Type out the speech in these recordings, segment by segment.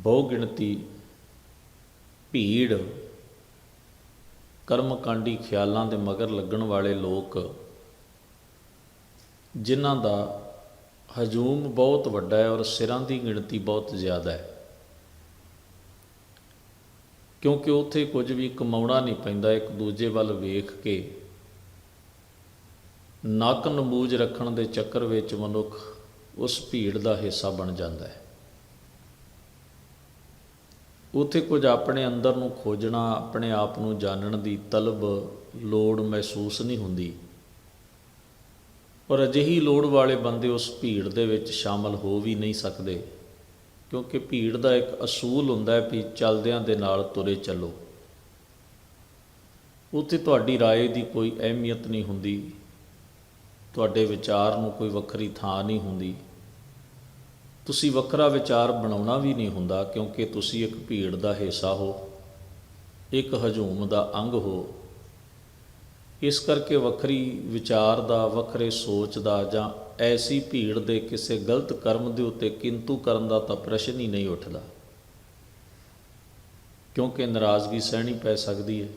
ਬਹੁ ਗਿਣਤੀ ਭੀੜ, ਕਰਮਕਾਂਡੀ ਖਿਆਲਾਂ ਦੇ ਮਗਰ ਲੱਗਣ ਵਾਲੇ ਲੋਕ, ਜਿਨ੍ਹਾਂ ਦਾ ਹਜੂਮ ਬਹੁਤ ਵੱਡਾ ਹੈ ਔਰ ਸਿਰਾਂ ਦੀ ਗਿਣਤੀ ਬਹੁਤ ਜ਼ਿਆਦਾ ਹੈ। ਕਿਉਂਕਿ ਉੱਥੇ ਕੁਝ ਵੀ ਕਮਾਉਣਾ ਨਹੀਂ ਪੈਂਦਾ, ਇੱਕ ਦੂਜੇ ਵੱਲ ਵੇਖ ਕੇ ਨੱਕ ਨਮੂਜ ਰੱਖਣ ਦੇ ਚੱਕਰ ਵਿੱਚ ਮਨੁੱਖ ਉਸ ਭੀੜ ਦਾ ਹਿੱਸਾ ਬਣ ਜਾਂਦਾ ਹੈ। ਉੱਥੇ ਕੁਝ ਆਪਣੇ ਅੰਦਰ ਨੂੰ ਖੋਜਣਾ ਆਪਣੇ ਆਪ ਨੂੰ ਜਾਣਨ ਦੀ ਤਲਬ ਲੋੜ ਮਹਿਸੂਸ ਨਹੀਂ ਹੁੰਦੀ ਔਰ ਅਜਿਹੀ ਲੋੜ ਵਾਲੇ ਬੰਦੇ ਉਸ ਭੀੜ ਦੇ ਵਿੱਚ ਸ਼ਾਮਲ ਹੋ ਵੀ ਨਹੀਂ ਸਕਦੇ ਕਿਉਂਕਿ ਭੀੜ ਦਾ ਇੱਕ ਅਸੂਲ ਹੁੰਦਾ ਹੈ ਵੀ ਚੱਲਦਿਆਂ ਦੇ ਨਾਲ ਤੁਰੇ ਚੱਲੋ ਉੱਥੇ ਤੁਹਾਡੀ رائے ਦੀ ਕੋਈ ਅਹਿਮੀਅਤ ਨਹੀਂ ਹੁੰਦੀ ਤੁਹਾਡੇ ਵਿਚਾਰ ਨੂੰ ਕੋਈ ਵੱਖਰੀ ਥਾਂ ਨਹੀਂ ਹੁੰਦੀ ਤੁਸੀਂ ਵੱਖਰਾ ਵਿਚਾਰ ਬਣਾਉਣਾ ਵੀ ਨਹੀਂ ਹੁੰਦਾ ਕਿਉਂਕਿ ਤੁਸੀਂ ਇੱਕ ਭੀੜ ਦਾ ਹਿੱਸਾ ਹੋ, ਇੱਕ ਹਜੂਮ ਦਾ ਅੰਗ ਹੋ। ਇਸ ਕਰਕੇ ਵੱਖਰੀ ਵਿਚਾਰ ਦਾ, ਵੱਖਰੇ ਸੋਚ ਦਾ ਜਾਂ ਐਸੀ ਭੀੜ ਦੇ ਕਿਸੇ ਗਲਤ ਕਰਮ ਦੇ ਉੱਤੇ ਕਿੰਤੂ ਕਰਨ ਦਾ ਤਾਂ ਪ੍ਰਸ਼ਨ ਹੀ ਨਹੀਂ ਉੱਠਦਾ। ਕਿਉਂਕਿ ਨਾਰਾਜ਼ਗੀ ਸਹਿਣੀ ਪੈ ਸਕਦੀ ਹੈ।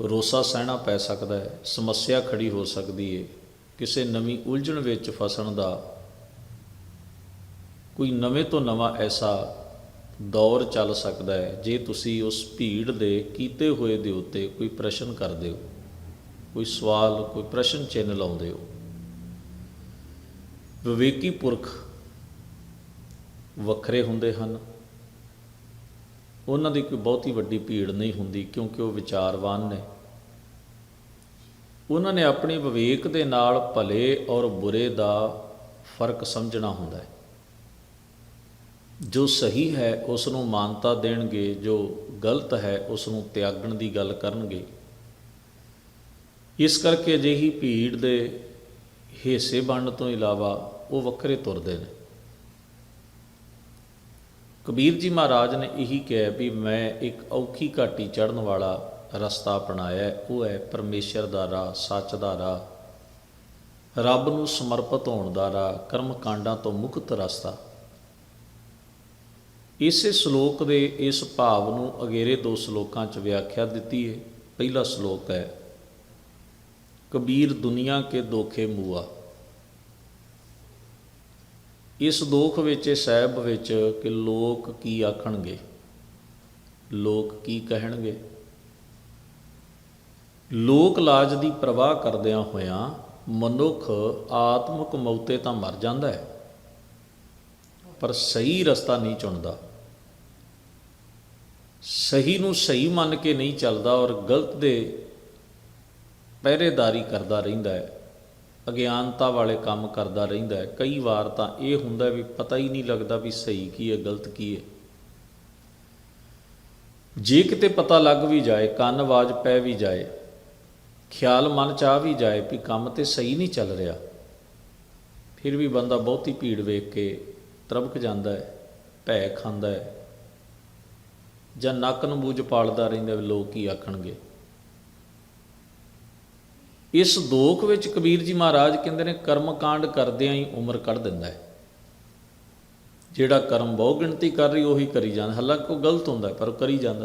ਰੋਸਾ ਸਹਿਣਾ ਪੈ ਸਕਦਾ ਹੈ। ਸਮੱਸਿਆ ਖੜੀ ਹੋ ਸਕਦੀ ਹੈ। ਕਿਸੇ ਨਵੀਂ ਉਲਝਣ ਵਿੱਚ ਫਸਣ ਦਾ ਕੋਈ ਨਵੇਂ ਤੋਂ ਨਵਾਂ ਐਸਾ ਦੌਰ ਚੱਲ ਸਕਦਾ ਹੈ, ਜੇ ਤੁਸੀਂ ਉਸ ਭੀੜ ਦੇ ਕੀਤੇ ਹੋਏ ਦੇ ਉੱਤੇ ਕੋਈ ਪ੍ਰਸ਼ਨ ਕਰਦੇ ਹੋ, ਕੋਈ ਸਵਾਲ, ਕੋਈ ਪ੍ਰਸ਼ਨ ਚਿੰਨ੍ਹ ਲਾਉਂਦੇ ਹੋ। ਵਿਵੇਕੀ ਪੁਰਖ ਵੱਖਰੇ ਹੁੰਦੇ ਹਨ। ਉਹਨਾਂ ਦੀ ਕੋਈ ਬਹੁਤੀ ਵੱਡੀ ਭੀੜ ਨਹੀਂ ਹੁੰਦੀ, ਕਿਉਂਕਿ ਉਹ ਵਿਚਾਰਵਾਨ ਨੇ। ਉਹਨਾਂ ਨੇ ਆਪਣੇ ਵਿਵੇਕ ਦੇ ਨਾਲ ਭਲੇ ਔਰ ਬੁਰੇ ਦਾ ਫ਼ਰਕ ਸਮਝਣਾ ਹੁੰਦਾ ਹੈ। ਜੋ ਸਹੀ ਹੈ ਉਸ ਨੂੰ ਮਾਨਤਾ ਦੇਣਗੇ, ਜੋ ਗਲਤ ਹੈ ਉਸ ਨੂੰ ਤਿਆਗਣ ਦੀ ਗੱਲ ਕਰਨਗੇ। ਇਸ ਕਰਕੇ ਅਜਿਹੀ ਭੀੜ ਦੇ ਹਿੱਸੇ ਬਣਨ ਤੋਂ ਇਲਾਵਾ ਉਹ ਵੱਖਰੇ ਤੁਰਦੇ ਨੇ। ਕਬੀਰ ਜੀ ਮਹਾਰਾਜ ਨੇ ਇਹੀ ਕਿਹਾ ਵੀ ਮੈਂ ਇੱਕ ਔਖੀ ਘਾਟੀ ਚੜਨ ਵਾਲਾ ਰਸਤਾ ਅਪਣਾਇਆ ਉਹ ਹੈ ਪਰਮੇਸ਼ਰ ਦਾ ਰਾਹ, ਸੱਚ ਦਾ ਰਾਹ, ਰੱਬ ਨੂੰ ਸਮਰਪਿਤ ਹੋਣ ਦਾ ਰਾਹ ਕਰਮ ਕਾਂਡਾਂ ਤੋਂ ਮੁਕਤ ਰਸਤਾ। ਇਸੇ ਸ਼ਲੋਕ ਦੇ ਇਸ ਭਾਵ ਨੂੰ ਅਗੇਰੇ ਦੋ ਸ਼ਲੋਕਾਂ 'ਚ ਵਿਆਖਿਆ ਦਿੱਤੀ ਹੈ। ਪਹਿਲਾ ਸ਼ਲੋਕ ਹੈ, ਕਬੀਰ ਦੁਨੀਆ ਕੇ ਦੋਖੇ ਮੂਆ। ਇਸ ਦੋਖ ਵਿੱਚ ਇਹ ਸਹਿਬ ਵਿੱਚ ਕਿ ਲੋਕ ਕੀ ਆਖਣਗੇ? ਲੋਕ ਕੀ ਕਹਿਣਗੇ? ਲੋਕ ਲਾਜ ਦੀ ਪ੍ਰਵਾਹ ਕਰਦਿਆਂ ਹੋਇਆਂ ਮਨੁੱਖ ਆਤਮਿਕ ਮੌਤੇ ਤਾਂ ਮਰ ਜਾਂਦਾ ਹੈ। ਪਰ ਸਹੀ ਰਸਤਾ ਨਹੀਂ ਚੁਣਦਾ। ਸਹੀ ਨੂੰ ਸਹੀ ਮੰਨ ਕੇ ਨਹੀਂ ਚੱਲਦਾ ਔਰ ਗਲਤ ਦੇ ਪਹਿਰੇਦਾਰੀ ਕਰਦਾ ਰਹਿੰਦਾ ਹੈ। ਅਗਿਆਨਤਾ ਵਾਲੇ ਕੰਮ ਕਰਦਾ ਰਹਿੰਦਾ ਹੈ। ਕਈ ਵਾਰ ਤਾਂ ਇਹ ਹੁੰਦਾ ਵੀ ਪਤਾ ਹੀ ਨਹੀਂ ਲੱਗਦਾ ਵੀ ਸਹੀ ਕੀ ਹੈ, ਗਲਤ ਕੀ ਹੈ। ਜੇ ਕਿਤੇ ਪਤਾ ਲੱਗ ਵੀ ਜਾਏ, ਕੰਨ ਆਵਾਜ਼ ਪੈ ਵੀ ਜਾਏ, ਖਿਆਲ ਮਨ ਚ ਆ ਵੀ ਜਾਏ ਵੀ ਕੰਮ ਤੇ ਸਹੀ ਨਹੀਂ ਚੱਲ ਰਿਹਾ, ਫਿਰ ਵੀ ਬੰਦਾ ਬਹੁਤੀ ਭੀੜ ਵੇਖ ਕੇ ਤਰਬਕ ਜਾਂਦਾ ਹੈ, ਭੈ ਖਾਂਦਾ ਹੈ, ਜਾਂ ਨੱਕ ਨੂੰ ਬੂਝ ਪਾਲਦਾ ਰਹਿੰਦਾ ਵੀ ਲੋਕ ਕੀ ਆਖਣਗੇ? ਇਸ ਦੋਖ ਵਿੱਚ ਕਬੀਰ ਜੀ ਮਹਾਰਾਜ ਕਹਿੰਦੇ ਨੇ ਕਰਮ ਕਾਂਡ ਕਰਦਿਆਂ ਹੀ ਉਮਰ ਕੱਢ ਦਿੰਦਾ ਹੈ। ਜਿਹੜਾ ਕਰਮ ਬਹੁ ਗਿਣਤੀ ਕਰ ਰਹੀ, ਉਹੀ ਕਰੀ ਜਾਂਦਾ ਹਾਲਾਂਕਿ ਉਹ ਗਲਤ ਹੁੰਦਾ ਪਰ ਉਹ ਕਰੀ ਜਾਂਦਾ